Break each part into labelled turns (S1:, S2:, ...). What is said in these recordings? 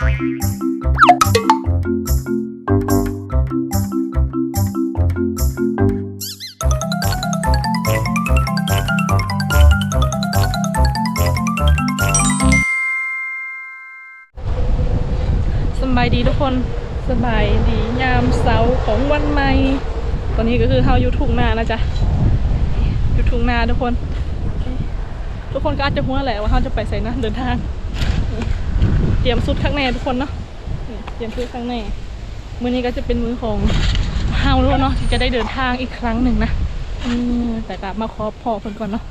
S1: สบายดีทุกคนสบายดียามเสาร์ของวันใหม่ ตอนนี้ก็คือเฮาอยู่ทุ่งนานะจ๊ะอยู่ทุ่งนาทุกคน ทุกคนก็อาจจะหัวแหละว่าเฮาจะไปใส่นะเดินทาง เตรียมสุดข้างในทุกคนเนาะนี่เตรียมชุดข้างในมื้อนี้ก็จะเป็นมื้อของเฮาแล้วเนาะที่จะได้เดินทางอีกครั้งหนึ่งนะอืมแต่ก็มาขอพอเพิ่นก่อนเนาะ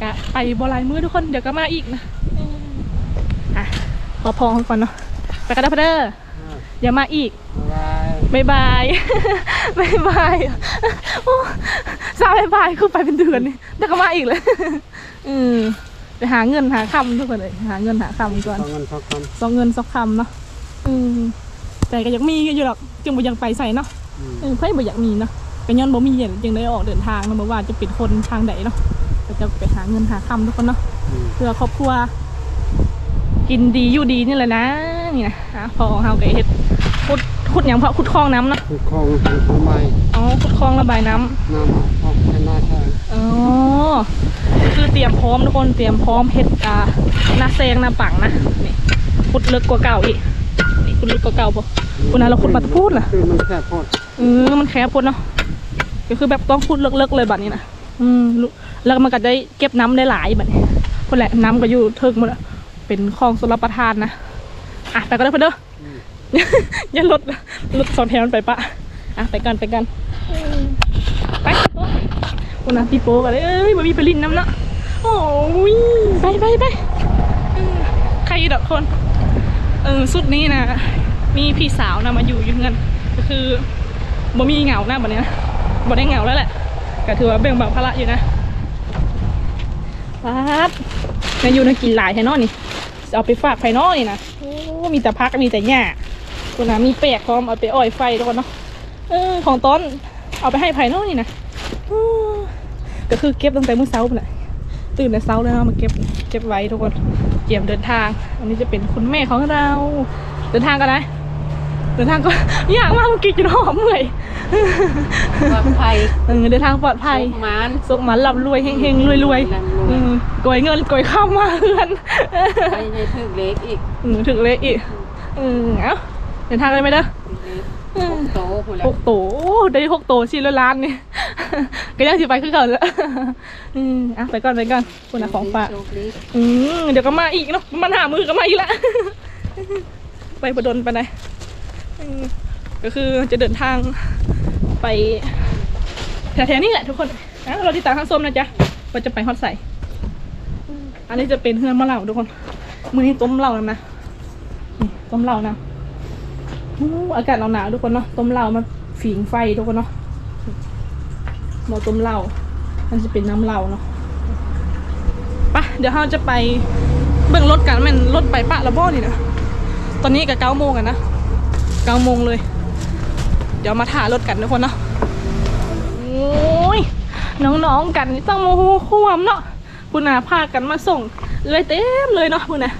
S1: กะไปบ่หลายมื้อทุกคนเดี๋ยวก็มาอีกนะอืมอะขอพอเพิ่นก่อนเนาะไปกันเด้อพะเด้ออย่ามาอีก
S2: บาย
S1: บายบายบายบายโอ้สาวบายบายคือไปเป็นเดือนนี่แต่ก็มาอีกเลยอืม ไปหาเงินหาคำทุกคนเลยหาเงินหาคำก่อน
S2: สองเงินสองค
S1: สองเงินสองคำเนาะอืมแต่ก็ยังมีอยู่หรอกจึงบ่ยังไปใส่เนาะำ
S2: อืม
S1: เออเพื่อนบ่อยากมีเนาะเป็นย้อนบ่มีเห็นจึงได้ออกเดินทางเนาะบ่ว่าจะเป็นคนทางใดเนาะก็จะไปหาเงินหาคำทุกคนเนาะ
S2: อืม
S1: เพื่อครอบครัว กินดีอยู่ดีนี่แหละนะนี่นะอะพอของเฮาก็เฮ็ดขุดขุดหยังเพาะขุดคลองน้ำเนาะ
S2: คือคลองทำไม
S1: อ๋อขุดคลองระบายน้ำ
S2: น้ำออกไปหน้าใช่
S1: อ๋อ คือเตรียมพร้อมทุกคนเตรียมพร้อมเฮ็ดอ่าหน้าแซงหน้าปังนะนี่ขุดลึกกว่าเก่าอีกนี่ขุดลึกกว่าเก่าปะคุณนะเราขุดบัตรพูดล่ะ
S2: คือมันแค่พอด
S1: เออมันแคบพ้นเนาะก็คือแบบต้องขุดลึกๆเลยบัดนี้นะอืมลุแล้วมันก็ได้เก็บน้ำได้หลายบัดนี้คนแหละน้ำก็อยู่เทิงหมดอะเป็นคลองสลประทานนะอะไปกันเลยเพื่อนเด้ออย่ารถรถสองแถวมันไปปะอะไปกันไปกันอืมไป คุณนะพี่โป๊กันเลยเอ้ยมามีไปลินน้ำเนาะโอ้ยไปไปไปใครดอกคนเออสุดนี้นะมีพี่สาวนะมาอยู่อยู่เงินก็คือบ่มีเหงาหน้าแบบนี้นะบ่ได้เหงาแล้วแหละก็ถือว่าแบ่งเบาภาระอยู่นะปัดนาอยู่นะกินหลายแทนอนนี่เอาไปฝากไฟนอนี่นะโอ้มีแต่พักมีแต่หญ้าตัวนะมีแปลกพร้อมเอาไปอ้อยไฟทุกคนเนาะเออของต้นเอาไปให้ไฟนอนี่นะอ ก็คือเก็บตั้งแต่มื้อเช้าไปเลยตื่นแต่เช้าเลยเนาะมาเก็บเก็บไว้ทุกคนเตรียมเดินทาง อันนี้จะเป็นคุณแม่ของเรา เดินทางกันนะเดินทางก็ยากมากเมื่อกี้กินหอมเมื่อย
S3: ปลอดภัย
S1: เออเดินทางปลอดภัย
S3: สุขมัน
S1: สุขมันหลับรวยเฮงๆรวยรวย
S3: ร่ำรวย
S1: ๆอืมกวยเงินกวยข้ามมาเพื่อน
S3: ไปในถึกเล็กอีก
S1: อืมถึงเละอีกอืมเอ้าเดินทางเลยไหมเด้อ
S3: เล็กหกโตหมดแล้
S1: ห
S3: ว
S1: กโตโอ้ได้หกโตชิ้นละล้านนี่ ก็ยังสิไปขึ้นเขาแล้วอืมอะไปก่อนไปก่อนคุณนะของฝาก
S3: โชคดี
S1: อืมเดี๋ยวก็มาอีกเนาะมันหามือก็มาอีกแล้วไปประดนไปไหนอืมก็คือจะเดินทางไปแถวๆนี้แหละทุกคนนะเราติดตามข้างส้มนะจ๊ะว่าจะไปฮอตใส่อืมอันนี้จะเป็นเฮือนมะเหล่าทุกคน มือนี้ต้มเหล่าแล้วนะนี่ต้มเหล่านะอู้อากาศหนาวๆทุกคนเนาะต้มเหล่ามาฝีงไฟทุกคนเนาะ หม้อต้มเหล่ามันจะเป็นน้ำเหล่าเนาะปะเดี๋ยวเราจะไปเบิ่งรถกันมันรถไปปะละบ่อนี่นะตอนนี้กับเก้าโมงกันนะเก้าโมงเลย เดี๋ยวมาถ่ายรถกันทุกคนเนาะโอ้ยน้องๆกันนี่ต้องโมโหควมเนาะคุณนาพากันมาส่งเลยเต็มเลยเนาะคุณนา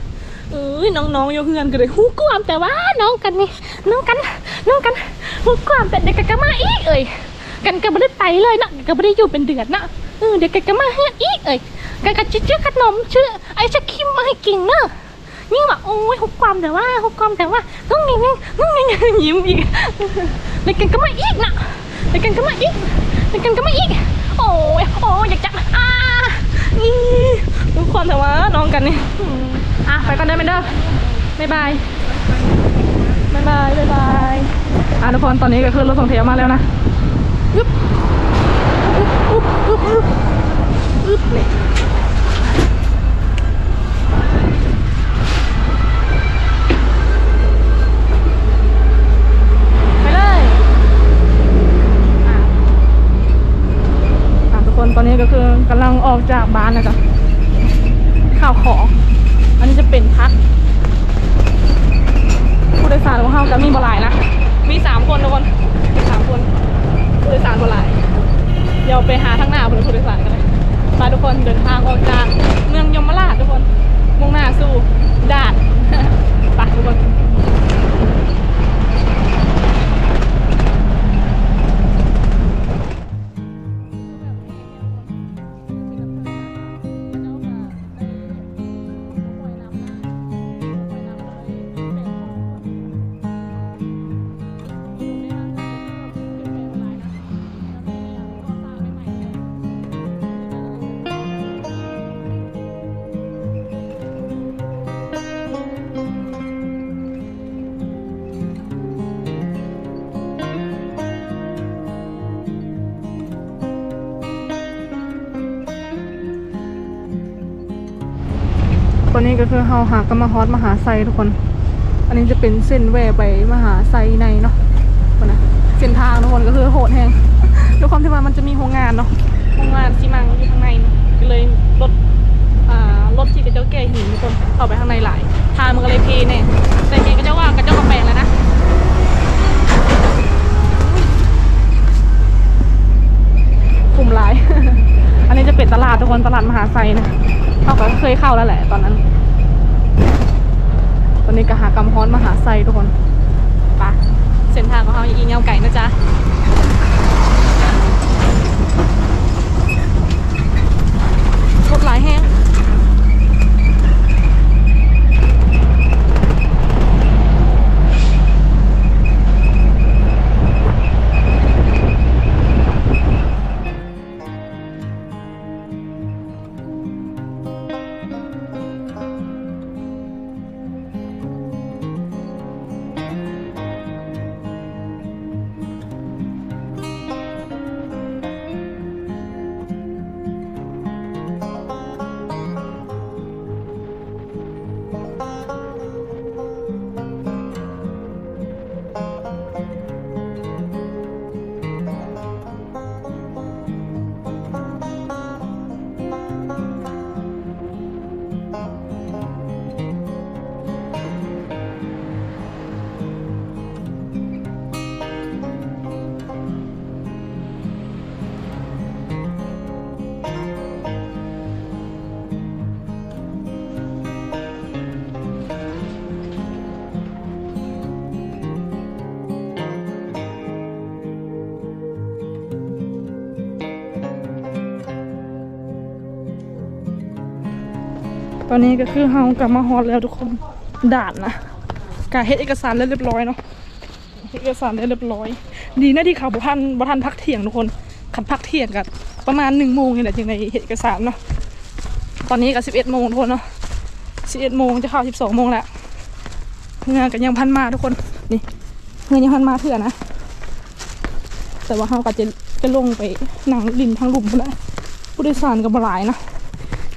S1: เอ้ยน้องๆโยเฮือนกันเลยหูกวามแต่ว่าน้องกันนี่น้องกันน้องกันหูกวามแต่เด็กกันมาอีกเอ้ย กันก็ไม่ได้ไปเลยนะก็ไม่ได้อยู่เป็นเดือนนะเออเด็กกันก็มาเฮือนอีกเอ้ยกันกันชื่อขนมชื่อไอ้ชักคิมมาให้กินเนอะนี่ว่าโอ้ยหุบความแต่ว่าหุบความแต่ว่าต้องไงไงต้องไงไงยิ้มอีกแล้วกันก็มาอีกนะแล้วกันก็มาอีกแล้วกันก็มาอีก โอ้ยโอ้ยอยากจะอ่าอีหุบความแต่ว่าน้องกันนี่อะไปก่อนได้ไหมเด้อบ๊ายบายบ๊ายบายบ๊ายบายอะทุกคนตอนนี้ก็คือรถส่งเทียมาแล้วนะ อึ๊บอึ๊บอึ๊บอึ๊บอึ๊บอึ๊บนี่ไปเลยทุกคนตอนนี้ก็คือกำลังออกจากบ้านนะจ๊ะข้าวของ อันนี้จะเป็นพักผู้โดยสารของเขาจะมีบหลายนะ มีสามคนทุกคน ผู้โดยสารเท่ายเดี๋ยวไปหาทางหน้าเพื่อนผู้โดยสารกันเลยไปทุกคนเดินทางออกจากเมืองยมราชทุกคนมุ่งหน้าสู่ด่านไปทุกคน นี้ก็คือเฮาหากมาฮอตมหาไซทุกคน อันนี้จะเป็นเส้นแวไปมหาไซในเนาะคนนะเส้นทางทุกคนก็คือโหดแหงด้วยความที่ว่ามันจะมีโรงงานเนาะโรงงานซีมังอยู่ข้างในเนาะก็เลยรถอ่ารถที่กระเจ้าแก่หินทุกคนเข้าไปข้างในหลายทางมันก็เลยเพเนี่ยแต่เกก็จะว่ากระเจ้ากระแปงแล้วนะกลุ่มหลาย อันนี้จะเป็นตลาดทุกคนตลาดมหาไซนะเขาก็เคยเข้าแล้วแหละตอนนั้น อนนี้ก็หากำฮ้อนมหาไซทุกคนไปะเส้นทางของเขาอีเงาไก่นะจ๊ะ อนนี้ก็คือเฮากลับมาฮอตแล้วทุกคนด่านนะกาเฮ็ดเอกสารเรียบร้อยเนาะเอกสารเรียบร้อย ดีนะที่เขาบุทันบุทันพักเที่ยงทุกคนขันพักเที่ยงกันประมาณหนึ่งโมงนี่แหละจึงในเฮ็ดเอกสารเนาะตอนนี้ก็สิบเอ็ดโมงทุกคนเนาะสิบเอ็ดโมงจะเข้าสิบสองโมงแล้วเงานกันยังพันมาทุกคนนี่เงินยังพันมาเถื่อนะแต่ว่าเฮาก็จะจะลงไปนั่งริมทางหลุมพุ่นแหละผู้โดยสารก็บ่หลายนะ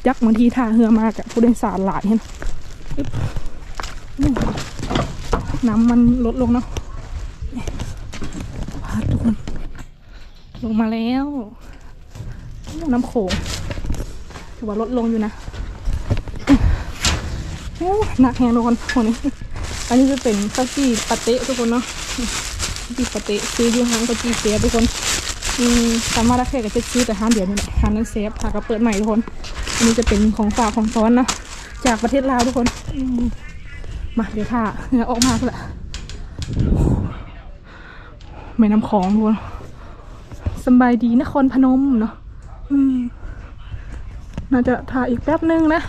S1: ยักษ์บางทีท่าเรือมากอะผู้โดยสารหลายเห็นน้ำมันลดลงเนาะพาทุกคนลงมาแล้วน้ำโขงถือว่าลดลงอยู่นะโอ้หนักแฮงทุกคนคนนี้ อันนี้จะเป็นข้าวจีปาเต้ทุกคนเนาะข้าวจี่ปาเต้ซื้ออยู่ห้างข้าวจีเสียทุกคนอืมสามารถรักแค่กับจะซื้อแต่ห้างเดียวนี่แหละห้างนั้นเซฟหากระเปิดใหม่ทุกคน อันนี้จะเป็นของฝากของซ้อนนะจากประเทศลาวทุกคนมาเดี๋ยวค่ะเหงื่อออกมาแล้วไม่น้ำของทุกคนสบายดีนครพนมเนาะน่าจะทาอีกแป๊บนึงนะ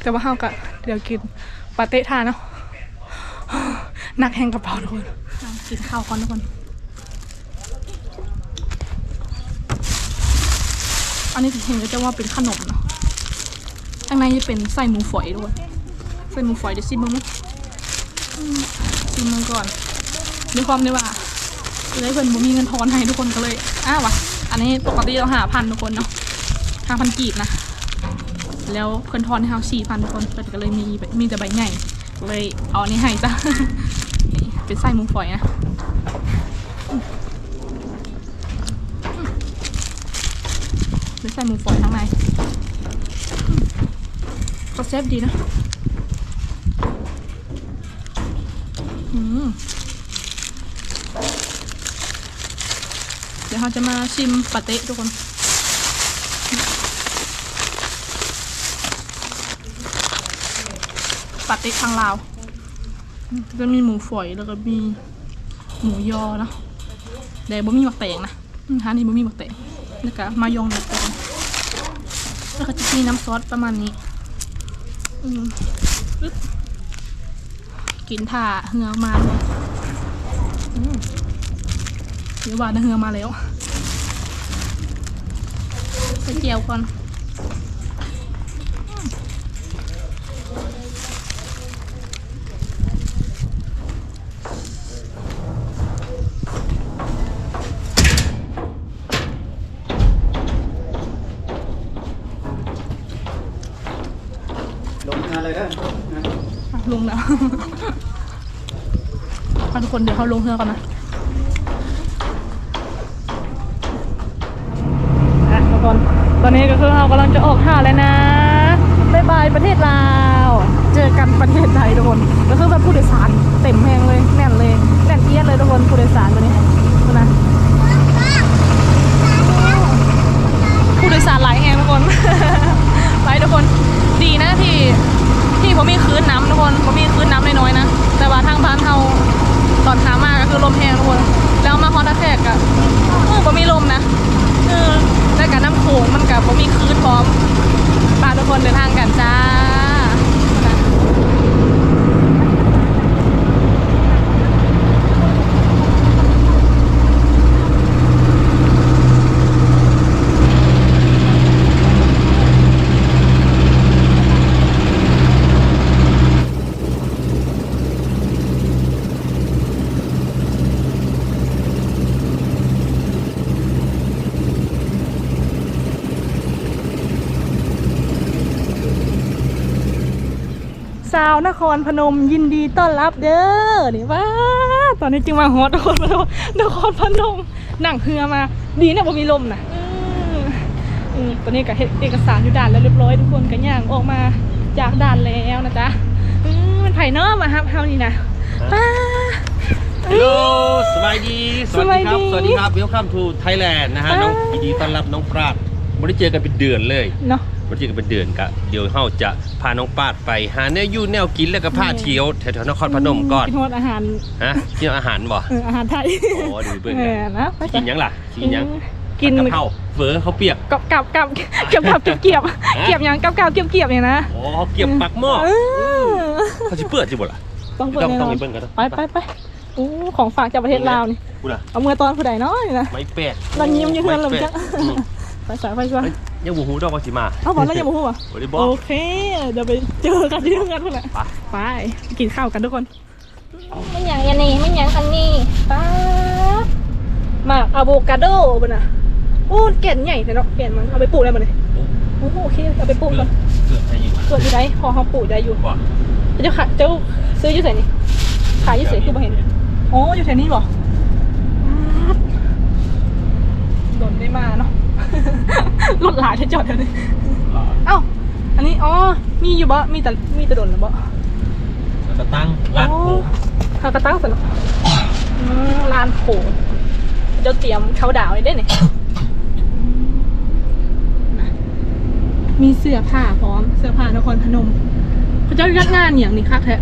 S1: แต่ว่าเฮากะเดี๋ยวกินปาเต้ทาเนาะหนักแห้งกระเป๋าทุกคนกินข้าวก่อนทุกคน อันนี้เห็นจะว่าเป็นขนมเนาะ ข้างในจะเป็นไส้หมูฝอยด้วยไส้หมูฝอยเดี๋ยวซิมมึงซิมมึงก่อนด้วยความที่ว่าเลยเพื่อนบ่มีเงินทอนให้ทุกคนก็เลยอ้าววะอันนี้ปกติเราหาพันทุกคนเนาะห้าพันกีบนะ แล้วเพื่อนทอนให้เราสี่พันทุกคนเพื่อนก็เลยมีมีแต่ใบใหญ่เลยเอาอันนี้ให้จ้ะเป็นไส้หมูฝอยนะไม่ใส่หมูฝอยข้างใน ก็แซ่บดีนะเดี๋ยวเราจะมาชิมปาเต้ทุกคนปาเต้ทางลาวอืมจะมีหมูฝอยแล้วก็มีหมูยอเนาะแต่บ่มีหมักแตงนะอืมร้านนี้บ่มีหมักแตงแล้วก็มายองเนสทุกคนแล้วก็จะมีน้ำซอสประมาณนี้ กินถ่าเหือมาเลยเดี๋ยววานเหือมาแล้วใส่เจียวก่อน เลยไะลงนะทุกคนเดี๋ยวเขาลงเรือกันนะทุกคนตอนนี้ก็คือเรากำลังจะออกท่าแล้วนะบายบายประเทศลาว เจอกันประเทศไทยทุกคนก็คือแบบผู้โดยสารเต็มแหงเลยแน่นเลยแน่นเอียดเลยทุกคนผู้โดยสารตัวนี้นะผู้โดยสารหลายแหงทุกคน ไปทุกคน นะที่ที่ผมมีคืนน้ำทุกคนผมมีคืนน้ำน้อยๆนะแต่ว่าทางบ้านเราตอนขามากก็คือลมแห้งทุกคนแล้วมาฮอตแทกอะเออผมมีลมนะเออแล้วกับน้ำโขงมันกับผมมีคืนพร้อมไปทุกคนเดินทางกันจ้าาวนครพนมยินดีต้อนรับเด้อนี่ว่าตอนนี้จึงมาฮอตนครพนมนครพนมนั่งเรือมา ดีนะผมมีลมนะเออเออตอนนี้ก็เฮ็ดเอกสารอยู่ด่านแล้วเรียบร้อยทุกคนก็ย่างออกมาจากด่านแล้วนะจ๊ะเออมันไผ่เนอะมาครับเฮานี่นะป้า
S4: ฮัลโหลสบายดี สวัสดีครับ
S1: ส
S4: ส
S1: วั
S4: วั
S1: ส
S4: ส
S1: ดี
S4: ดีครับ Welcome to Thailand นะฮะ
S1: อ่า
S4: น้องยินดีต้อนรับน้องปราด ไม่ได้เจอกันเป็นเดือนเลย
S1: เนาะ
S4: ไม่ได้เจอกันเป็นเดือนกะเดี๋ยวเฮาจะพาน้องปราดไปหาแนวอยู่แนวกินแล้วก็พาเที่ยวแถวๆนครพนมก่อน
S1: กินฮอดอาหาร
S4: ฮะกินอาหารบ่
S1: เอออาหารไทย
S4: โอ้ดูเบิ่ง
S1: เอ
S4: กัน
S1: อนะไปจ้ะ
S4: กินหยังล่ะกินหยัง
S1: กิน
S4: กะเพราเฟอเขาวเปียก
S1: กับกับกับเก็บกับเก็บเก็บเก็บยังกับกับเก็บเก็บเนี่ยนะ
S4: โอ้เขาเกียบปักหม้อ
S1: เออ
S4: เขาสิเปิดสิบ่ล่ะ
S1: ต้องเปิด
S4: ต้อง
S1: แน่น
S4: ต้อ
S1: องน
S4: ไปเบิ่งกัน
S1: ไปไปไปอู้ของฝากจากประเทศลาวนี่
S4: กูล่ะ
S1: เอาเมื่อตอนผู้ใดเนาะนี่นะ
S4: ไม้แปด
S1: เรายิ้มอยู่เพื่อนเรา
S4: ไม้แป
S1: จ้ะ
S4: ดอืม
S1: ไปสายไปสาย
S4: เฮ้ยยังบ่ฮู้ดอกว่าสิมา
S1: เอาบอกแล้วอย่ามาพูดอะ
S4: บ่ได้บอก
S1: โอเค เดี๋ยวไปเจอกันที่ทำงานคนละ
S4: ไป
S1: ไปกินข้าวกันทุกคนไม่อย่างยันนี่ไม่อย่างอันนี้ป้าบหมากอะโวคาโดบนน่ะโอ้แก่นใหญ่แต่เนาะแก่นมันเอาไปปลูกได้บ่เนี่ยโอ้โหโอเคเอาไปปลูกก่อน
S4: เกือบให้อยู่
S1: ส่วนที่ไหนพอเขาปลูกได้อยู่
S4: บ่
S1: เจ้าขายเจ้าซื้ออยู่ไหนนี่ขายอยู่ไหนคือบ่เห็นโอ้อยู่แถวนี้บ่โดนได้มาเนาะ รถหลายที่จอดแถวนี้เอ้า อันนี้ อ๋อ มีอยู่บ่ มีแต่ มีแต่โดนนะบ่
S4: แล้วก็ตั้งลาดโพ
S1: เขาก็ตั้งสนอืมลานโผเจ้าเตรียมเขาดาวน์ไว้ได้เนี่ยมีเสื้อผ้าพร้อม เสื้อผ้านครพนมเขาเจ้ายัดงานอย่างนี้คักแท้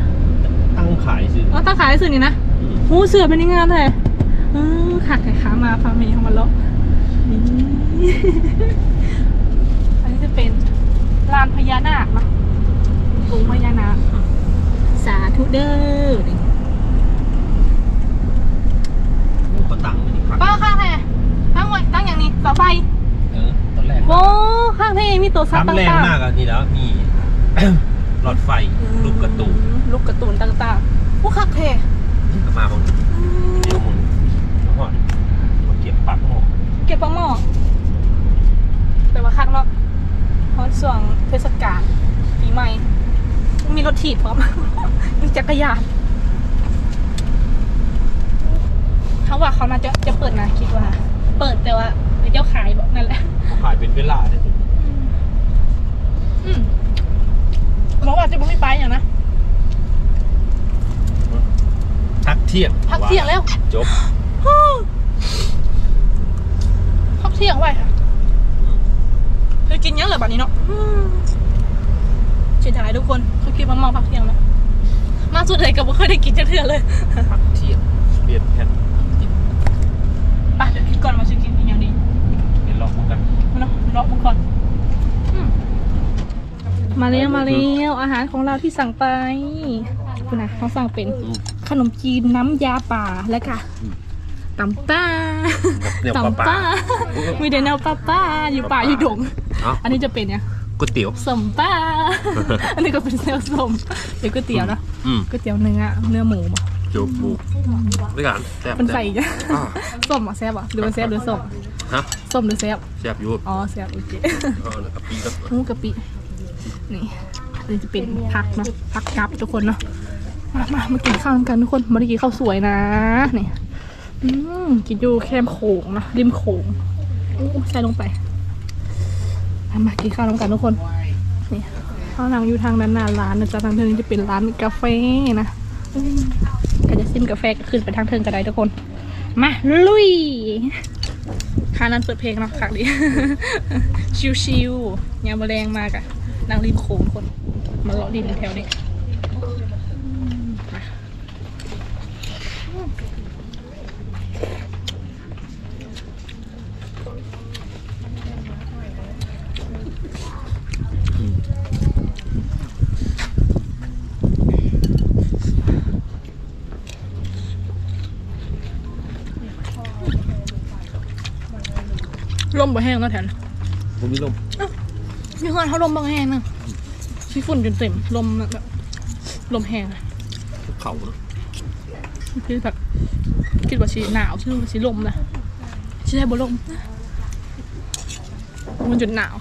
S4: ตั้งขายสิ
S1: อ๋อตั้งขายสื่อนี่นะหูเสือเป็นยังไงแท้เออขาดไข่ขามาพาเมย์เข้ามาเลาะนี่ อันนี้จะเป็นลานพญานาคเนาะองค์พญานาคสาธุเด้อนี่
S4: ก็ตั้งไม่ได้ครับ
S1: ป้าข้างแท้ตั้งไว้ตั้งอย่างนี้เสาไฟ
S4: เออตอนแรก
S1: โอ้ข้างแท้มีตัวซับ
S4: ทำแรง
S1: ต่าง
S4: มากอะนี่แล้วมีหลอดไฟ
S1: ๆ
S4: ลูกกระตูน
S1: ลูกการ์ตูนต่างๆโอ้ข้างแท้
S4: นี่ก็มาบางเดียวมึงแล้วก็มาเก็บปักหม้อ
S1: เก็บปลาหม้อแต่ว่าคักเนาะเพราะส่วงเทศกาลปีใหม่ มีร ถถีบพร้อมมีจักรยานเขาว่าเขาน่าจะจะเปิดนะคิดว่า เปิดแต่ว่าเจ้าขายบอกนั่นแหละ
S4: เขาขายเป็นเวลาเนี่ย
S1: อืมบอกว่าจะไม่ไปอย่างนะ
S4: พักเที่ยง
S1: พักเที่ยงแล้ว
S4: จบ
S1: พักเที่ยงไว้ค่ะเคยกินเยอะเลยแบบนี้เนาะอืม เสียดายทุกคนเขาคิดว่ามองพักเที่ยงแล้วมาสุดเลยก็ไม่เคยได้กินจะเทื่อเลย
S4: พักเที่ยงเปลี่ยนแผ่น
S1: ไปเดี๋ยวคิดก่อนมาซื้อกินอีกอย่างดี
S4: เดี๋ยวลองกัน
S1: มาเนาะรอมึงก่อนอืมมาแล้วมาแล้วอาหารของเราที่สั่งไปคุณนะเขาสั่งเป็น
S4: อืม
S1: ขนมจีนน้ำยาป่าแล้วค่ะตำป้า
S4: เนี่ย
S1: ตำ
S4: ปลา
S1: ป้ามีแต่แนวป้าป้าอยู่ป่าอยู่ดง
S4: เอ้า
S1: อันนี้จะเป็นเนี่ย
S4: ก๋วยเตี๋ยว
S1: สมป้า อันนี้ก็เป็นแนวสมเดี๋ยวก๋วยเตี๋ยวนะ
S4: อืม
S1: ก๋วยเตี๋ยวเนื้อเนื้อหมูบ่
S4: จบหมูด้วยกันแซ่บ
S1: มันใส่
S4: แซ่บ
S1: จ้ะ
S4: อ่า
S1: ส้มอะแซ่บอะหรือมันแซ่บหรือส้ม
S4: ฮะ
S1: ส้มหรือแซ่บ
S4: แซ่บอยู่
S1: อ๋อแซ่บโอเค
S4: เออแล้วก็ปีก็
S1: หมูกะปินี่อันนี้จะเป็นผักเนาะผักกับทุกคนเนาะมามามากินข้าวกันทุกคนมาได้กินข้าวสวยนะนี่อืมกินอยู่แคมโขงนะริมโขงอู้ใส่ลงไปมามากินข้าวน้ำกันทุกคนนี่ ข้าวหลังอยู่ทางนั้นน่ะร้านนะจ๊ะทางเทิงจะเป็นร้านกาแฟนะก็จะซิมกาแฟก็ขึ้นไปทางเทิงกันได้ทุกคน มาลุยค่านั้นเปิดเพลงเนาะคักดีชิวๆยามแมลงมากอะนางริมโขงทุกคน มาเลาะดินแถวนี้ ลมบ่แห้งเนาะแถวนั้น
S4: ผมมีลม
S1: มีคนเขาลมบางแห้งนะชีฝุ่นจนเต็มลมแบบลมแห้งอะ
S4: เขาเนอะ
S1: คือแบบคิดว่าชีหนาวชื่อว่าชีลมนะชีได้บ่ลมมันจนหนาว